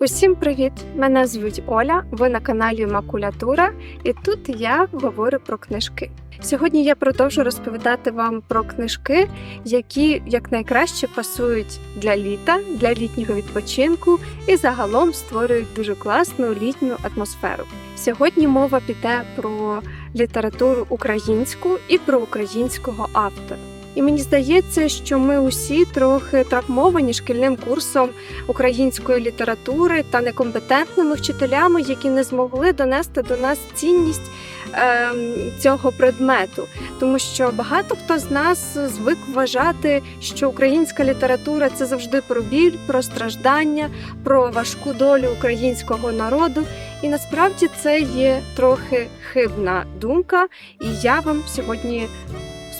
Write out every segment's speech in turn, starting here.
Усім привіт! Мене звуть Оля. Ви на каналі Макулятура, і тут я говорю про книжки. Сьогодні я продовжу розповідати вам про книжки, які якнайкраще пасують для літа, для літнього відпочинку і загалом створюють дуже класну літню атмосферу. Сьогодні мова піде про літературу українську і про українського автора. І мені здається, що ми усі трохи травмовані шкільним курсом української літератури та некомпетентними вчителями, які не змогли донести до нас цінність е, цього предмету. Тому що багато хто з нас звик вважати, що українська література це завжди про біль, про страждання, про важку долю українського народу. І насправді це є трохи хибна думка, і я вам сьогодні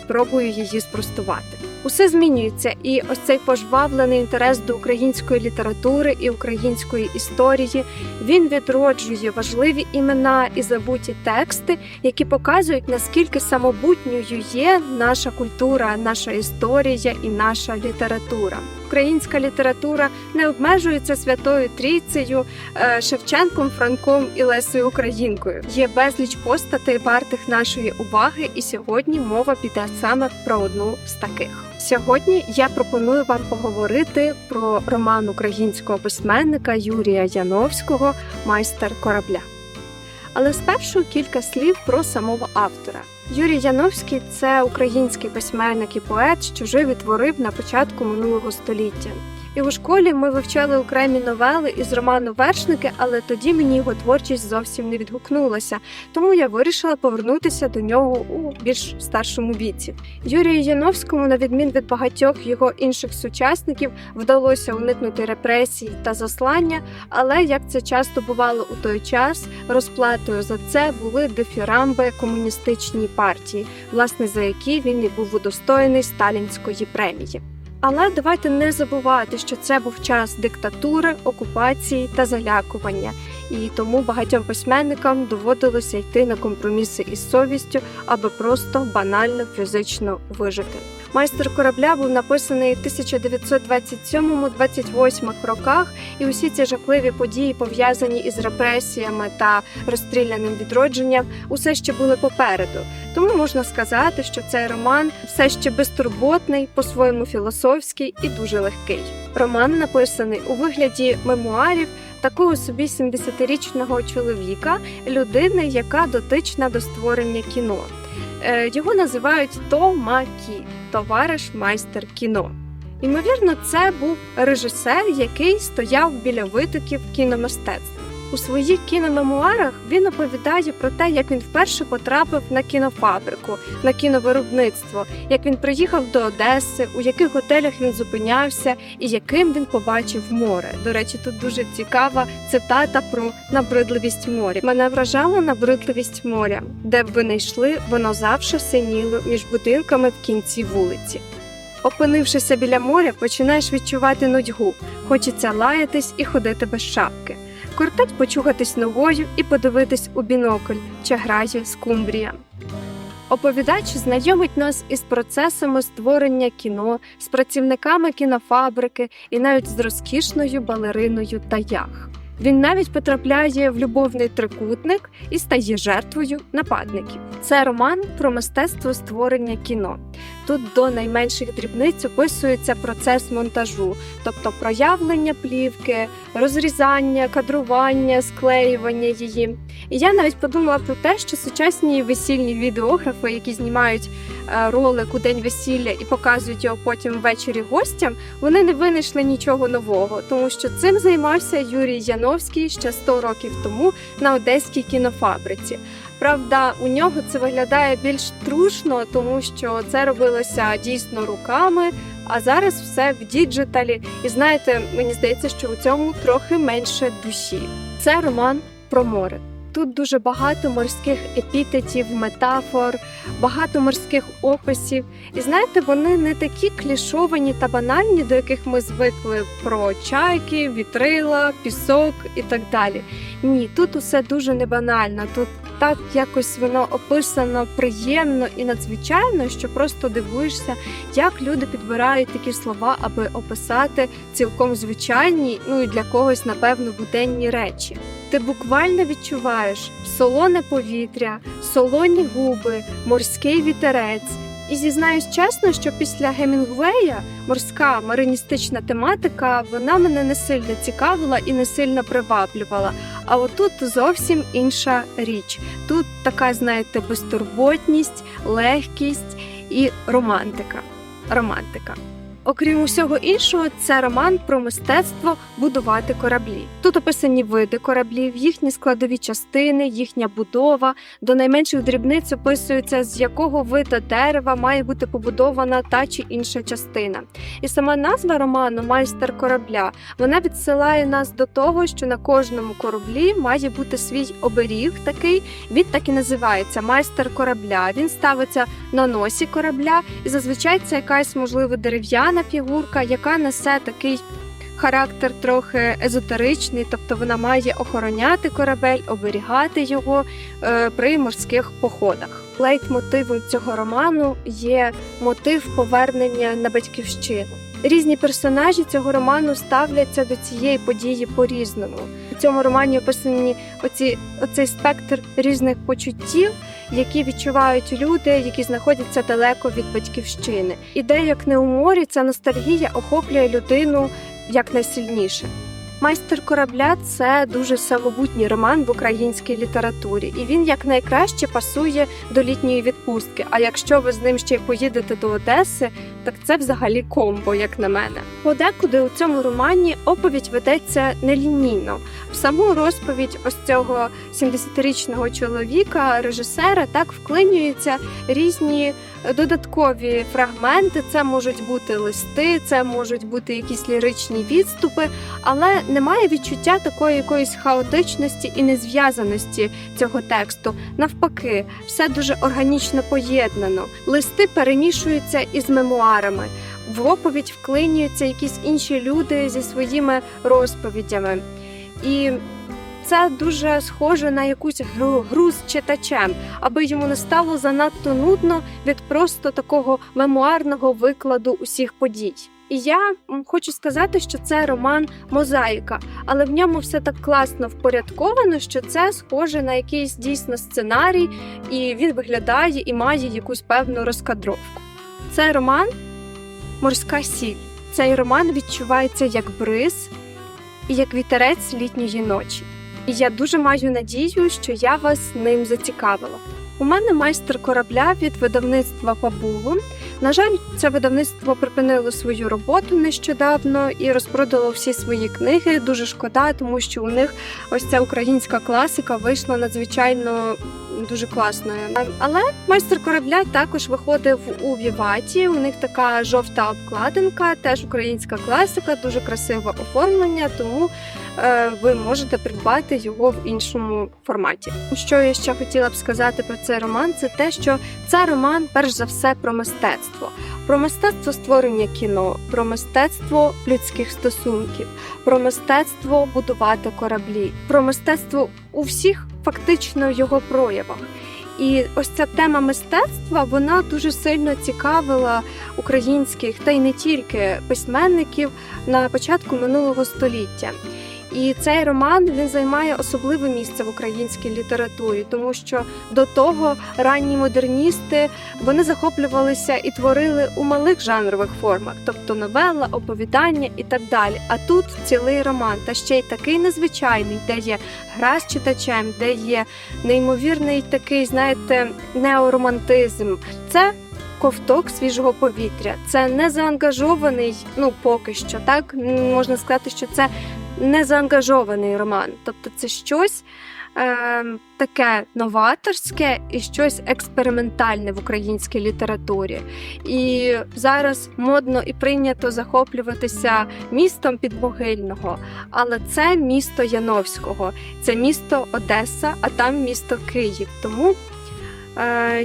спробую її спростувати. Усе змінюється, і ось цей пожвавлений інтерес до української літератури і української історії він відроджує важливі імена і забуті тексти, які показують наскільки самобутньою є наша культура, наша історія і наша література. Українська література не обмежується святою трійцею, е, Шевченком, Франком і Лесою Українкою. Є безліч постатей вартих нашої уваги, і сьогодні мова піде саме про одну з таких. Сьогодні я пропоную вам поговорити про роман українського письменника Юрія Яновського Майстер корабля. Але спершу кілька слів про самого автора. Юрій Яновський це український письменник і поет, що жив і творив на початку минулого століття. І у школі ми вивчали окремі новели із роману Вершники, але тоді мені його творчість зовсім не відгукнулася, тому я вирішила повернутися до нього у більш старшому віці. Юрію Яновському, на відмін від багатьох його інших сучасників, вдалося уникнути репресій та заслання. Але як це часто бувало у той час, розплатою за це були дифірамби комуністичній партії, власне за які він і був удостоєний сталінської премії. Але давайте не забувати, що це був час диктатури, окупації та залякування, і тому багатьом письменникам доводилося йти на компроміси із совістю, аби просто банально фізично вижити. Майстер корабля був написаний в 1927-28 роках, і усі ці жахливі події, пов'язані із репресіями та розстріляним відродженням, усе ще були попереду. Тому можна сказати, що цей роман все ще безтурботний, по-своєму філософський і дуже легкий. Роман написаний у вигляді мемуарів такого собі 70-річного чоловіка, людини, яка дотична до створення кіно. Е, Його називають Томакі, товариш майстер кіно. Ймовірно, це був режисер, який стояв біля витоків кіномистецтва. У своїх кіномемуарах він оповідає про те, як він вперше потрапив на кінофабрику, на кіновиробництво, як він приїхав до Одеси, у яких готелях він зупинявся і яким він побачив море. До речі, тут дуже цікава цитата про набридливість моря. Мене вражала набридливість моря, де б ви не йшли, воно завжди синіло між будинками в кінці вулиці. Опинившися біля моря, починаєш відчувати нудьгу, хочеться лаятись і ходити без шапки. Кортить почухатись ногою і подивитись у бінокль, чи грає скумбрія. Оповідач знайомить нас із процесами створення кіно, з працівниками кінофабрики і навіть з розкішною балериною Таях. Він навіть потрапляє в любовний трикутник і стає жертвою нападників. Це роман про мистецтво створення кіно. Тут до найменших дрібниць описується процес монтажу, тобто проявлення плівки, розрізання, кадрування, склеювання її. І я навіть подумала про те, що сучасні весільні відеографи, які знімають е, ролик у день весілля і показують його потім ввечері гостям, вони не винайшли нічого нового, тому що цим займався Юрій Яновський ще 100 років тому на одеській кінофабриці. Правда, у нього це виглядає більш трушно, тому що це робилося дійсно руками. А зараз все в діджиталі. І знаєте, мені здається, що у цьому трохи менше душі. Це роман про море. Тут дуже багато морських епітетів, метафор, багато морських описів. І знаєте, вони не такі клішовані та банальні, до яких ми звикли про чайки, вітрила, пісок і так далі. Ні, тут усе дуже небанально. Тут так якось воно описано приємно і надзвичайно, що просто дивуєшся, як люди підбирають такі слова, аби описати цілком звичайні, ну і для когось, напевно, буденні речі. Ти буквально відчуваєш солоне повітря, солоні губи, морський вітерець. І зізнаюсь чесно, що після Гемінгвея морська мариністична тематика вона мене не сильно цікавила і не сильно приваблювала. А отут зовсім інша річ. Тут така, знаєте, безтурботність, легкість і романтика. Романтика. Окрім усього іншого, це роман про мистецтво будувати кораблі. Тут описані види кораблів, їхні складові частини, їхня будова. До найменших дрібниць описується, з якого вида дерева має бути побудована та чи інша частина. І сама назва роману Майстер корабля вона відсилає нас до того, що на кожному кораблі має бути свій оберіг. Такий він так і називається майстер корабля. Він ставиться на носі корабля, і зазвичай це якась можливо дерев'яна фігурка, яка несе такий. Характер трохи езотеричний, тобто вона має охороняти корабель, оберігати його е, при морських походах. Лейтмотивом цього роману є мотив повернення на батьківщину. Різні персонажі цього роману ставляться до цієї події по-різному. У цьому романі описані оці, оцей спектр різних почуттів, які відчувають люди, які знаходяться далеко від батьківщини. І де як не у морі, ця ностальгія охоплює людину як найсильніше. Майстер корабля це дуже самобутній роман в українській літературі, і він якнайкраще пасує до літньої відпустки. А якщо ви з ним ще й поїдете до Одеси, так це взагалі комбо, як на мене. Подекуди у цьому романі оповідь ведеться нелінійно. В саму розповідь ось цього 70-річного чоловіка, режисера, так вклинюються різні додаткові фрагменти. Це можуть бути листи, це можуть бути якісь ліричні відступи, але немає відчуття такої якоїсь хаотичності і незв'язаності цього тексту. Навпаки, все дуже органічно поєднано. Листи перемішуються із мемуарами. В оповідь вклинюються якісь інші люди зі своїми розповідями. І це дуже схоже на якусь гру, гру з читачем, аби йому не стало занадто нудно від просто такого мемуарного викладу усіх подій. І я хочу сказати, що це роман Мозаїка, але в ньому все так класно впорядковано, що це схоже на якийсь дійсно сценарій, і він виглядає і має якусь певну розкадровку. Це роман Морська сіль. Цей роман відчувається як бриз і як вітерець літньої ночі. І я дуже маю надію, що я вас ним зацікавила. У мене майстер корабля від видавництва Пабулу. На жаль, це видавництво припинило свою роботу нещодавно і розпродало всі свої книги. Дуже шкода, тому що у них ось ця українська класика вийшла надзвичайно дуже класною. Але майстер корабля також виходив у Віваті. У них така жовта обкладинка, теж українська класика, дуже красиве оформлення, тому е, ви можете придбати його в іншому форматі. Що я ще хотіла б сказати про цей роман, це те, що це роман, перш за все, про мистецтво. Про мистецтво створення кіно, про мистецтво людських стосунків, про мистецтво будувати кораблі, про мистецтво у всіх фактично його проявах. І ось ця тема мистецтва вона дуже сильно цікавила українських та й не тільки письменників на початку минулого століття. І цей роман він займає особливе місце в українській літературі, тому що до того ранні модерністи вони захоплювалися і творили у малих жанрових формах, тобто новела, оповідання і так далі. А тут цілий роман, та ще й такий незвичайний, де є гра з читачем, де є неймовірний такий, знаєте, неоромантизм. Це ковток свіжого повітря. Це не заангажований, ну поки що, так можна сказати, що це не заангажований роман. Тобто це щось е, таке новаторське і щось експериментальне в українській літературі. І зараз модно і прийнято захоплюватися містом Підмогильного, але це місто Яновського, це місто Одеса, а там місто Київ. Тому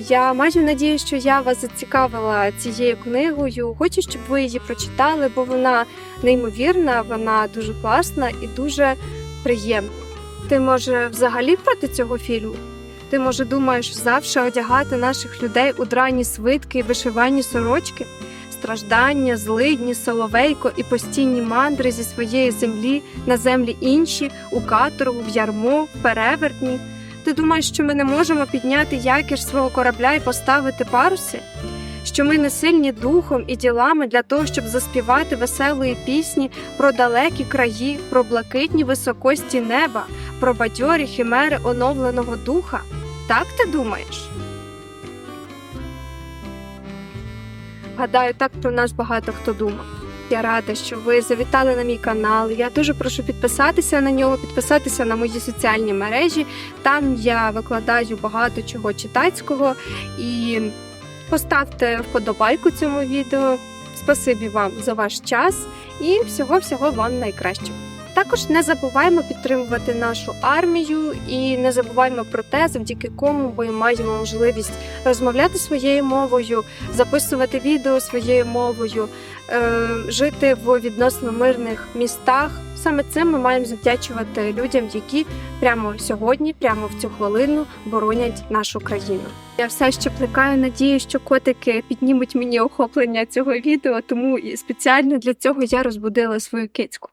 Я маю надію, що я вас зацікавила цією книгою. Хочу, щоб ви її прочитали, бо вона неймовірна, вона дуже класна і дуже приємна. Ти може взагалі проти цього фільму? Ти, може, думаєш завжди одягати наших людей у драні свитки і вишивані сорочки? Страждання, злидні, соловейко і постійні мандри зі своєї землі на землі інші, у каторгу, в ярмо, в перевертні. Ти думаєш, що ми не можемо підняти якір свого корабля і поставити паруси? Що ми не сильні духом і ділами для того, щоб заспівати веселої пісні про далекі краї, про блакитні високості неба, про бадьорі химери оновленого духа? Так ти думаєш? Гадаю, так про нас багато хто думав. Я рада, що ви завітали на мій канал. Я дуже прошу підписатися на нього, підписатися на мої соціальні мережі. Там я викладаю багато чого читацького і поставте вподобайку цьому відео. Спасибі вам за ваш час і всього-всього вам найкращого. Також не забуваємо підтримувати нашу армію і не забуваємо про те, завдяки кому ми маємо можливість розмовляти своєю мовою, записувати відео своєю мовою, е, жити в відносно мирних містах. Саме цим ми маємо завдячувати людям, які прямо сьогодні, прямо в цю хвилину боронять нашу країну. Я все ще плекаю надію, що котики піднімуть мені охоплення цього відео, тому спеціально для цього я розбудила свою кицьку.